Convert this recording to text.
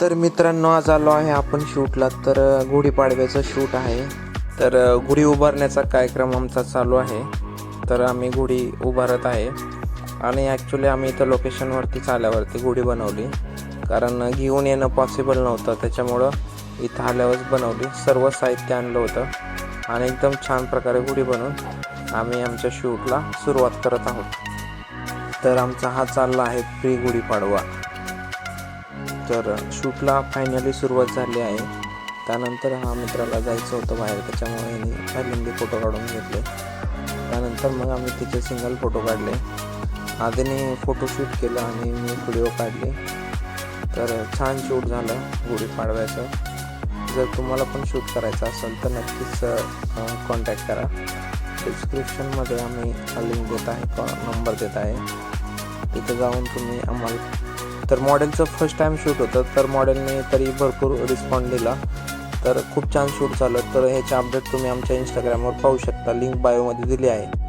तर मित्रांनो आज आलो आहे आपण शूटला. तर गुढीपाडव्याचं शूट आहे. तर गुढी उभारण्याचा कार्यक्रम आमचा चालू आहे. तर आम्ही गुढी उभारत आहे. आणि ॲक्च्युली आम्ही इथं लोकेशनवरतीच आल्यावरती गुढी बनवली. कारण घेऊन येणं पॉसिबल नव्हतं. त्याच्यामुळं इथं आल्यावरच बनवली. सर्व साहित्य आणलं होतं. आणि एकदम छान प्रकारे गुढी बनवून आम्ही आमच्या शूटला सुरुवात करत आहोत. तर आमचा हा चालला आहे प्री गुढीपाडवा तर शूटला फायनली सुरुवात झाली आहे. त्यानंतर हा मित्राला जायचं होतं बाहेर त्याच्यामुळे यांनी पहिल्यांदा फोटो काढून घेतले. त्यानंतर मग आम्ही तिचे सिंगल फोटो काढले. आधीने फोटोशूट केलं आणि मी व्हिडिओ काढले. तर छान शूट झालं गुढीपाडव्याचं जर तुम्हाला पण शूट करायचं असेल तर नक्कीच कॉन्टॅक्ट करा. डिस्क्रिप्शनमध्ये आम्ही लिंक देत आहे नंबर देत आहे. इथं जाऊन तुम्ही आम्हाला तर मॉडेलचं फर्स्ट टाईम शूट होतं तर मॉडेलने तरी भरपूर रिस्पॉन्ड दिला. तर खूप छान शूट झालं. तर ह्याचे अपडेट तुम्ही आमच्या इंस्टाग्रामवर पाहू शकता. लिंक बायोमध्ये दिली आहे.